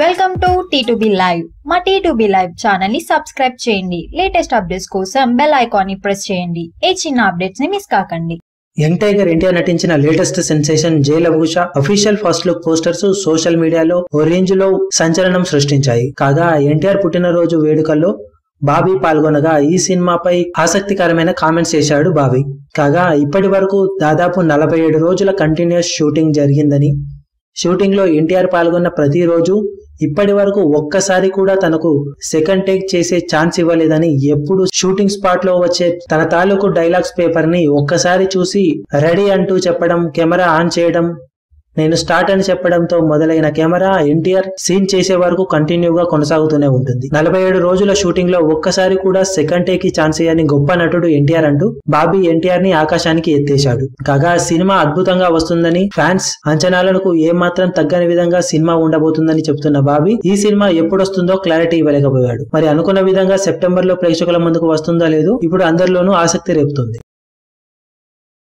Welcome to T two B live మా T two B live ఛానల్ని subscribe చేయండి. Latest updates కోసం bell ఐకాన్ని ప్రెస్ చేయండి. ఏ చిన్న అప్డేట్స్ని మిస్ కాకండి. యంగ్ టైగర్ ఎన్టీఆర్ నటించిన latest sensation Jai Lavakusa official first look posters social మీడియాలో ఓ రేంజ్లో సంచలనం సృష్టించాయి. కాగా ఎన్టీఆర్ పుట్టినరోజు వేడుకల్లో బాబీ పాల్గొనగా ఈ సినిమాపై ఆసక్తికరమైన కామెంట్స్ చేశాడు బాబీ. కాగా ఇప్పటి వరకు దాదాపు నలభై ఏడు రోజుల కంటిన్యూస్ షూటింగ్ జరిగిందని షూటింగ్లో ఎన్టీఆర్ పాల్గొన్న ప్రతిరోజు ఇప్పటి వరకు ఒక్కసారి కూడా తనకు సెకండ్ టేక్ చేసే ఛాన్స్ ఇవ్వలేదని ఎప్పుడు షూటింగ్ స్పాట్లో వచ్చే తన తాలూకు డైలాగ్స్ పేపర్ని ఒక్కసారి చూసి రెడీ అంటూ చెప్పడం కెమెరా ఆన్ చేయడం నేను స్టార్ట్ అని చెప్పడంతో మొదలైన కెమెరా ఎన్టీఆర్ సీన్ చేసే వరకు కంటిన్యూగా కొనసాగుతూనే ఉంటుంది. నలభై ఏడు రోజుల షూటింగ్లో ఒక్కసారి కూడా సెకండ్ టేక్కి ఛాన్స్ ఇయ్యని గొప్ప నటుడు ఎన్టీఆర్ అంటూ బాబీ ఎన్టీఆర్ని ఆకాశానికి ఎత్తేశాడు. కాగా సినిమా అద్భుతంగా వస్తుందని ఫ్యాన్స్ అంచనాలకు ఏమాత్రం తగ్గని విధంగా సినిమా ఉండబోతుందని చెప్తున్న బాబీ ఈ సినిమా ఎప్పుడు వస్తుందో క్లారిటీ ఇవ్వలేకపోయాడు. మరి అనుకున్న విధంగా సెప్టెంబర్లో ప్రేక్షకుల ముందుకు వస్తుందో లేదో ఇప్పుడు అందరిలోనూ ఆసక్తి రేపుతుంది.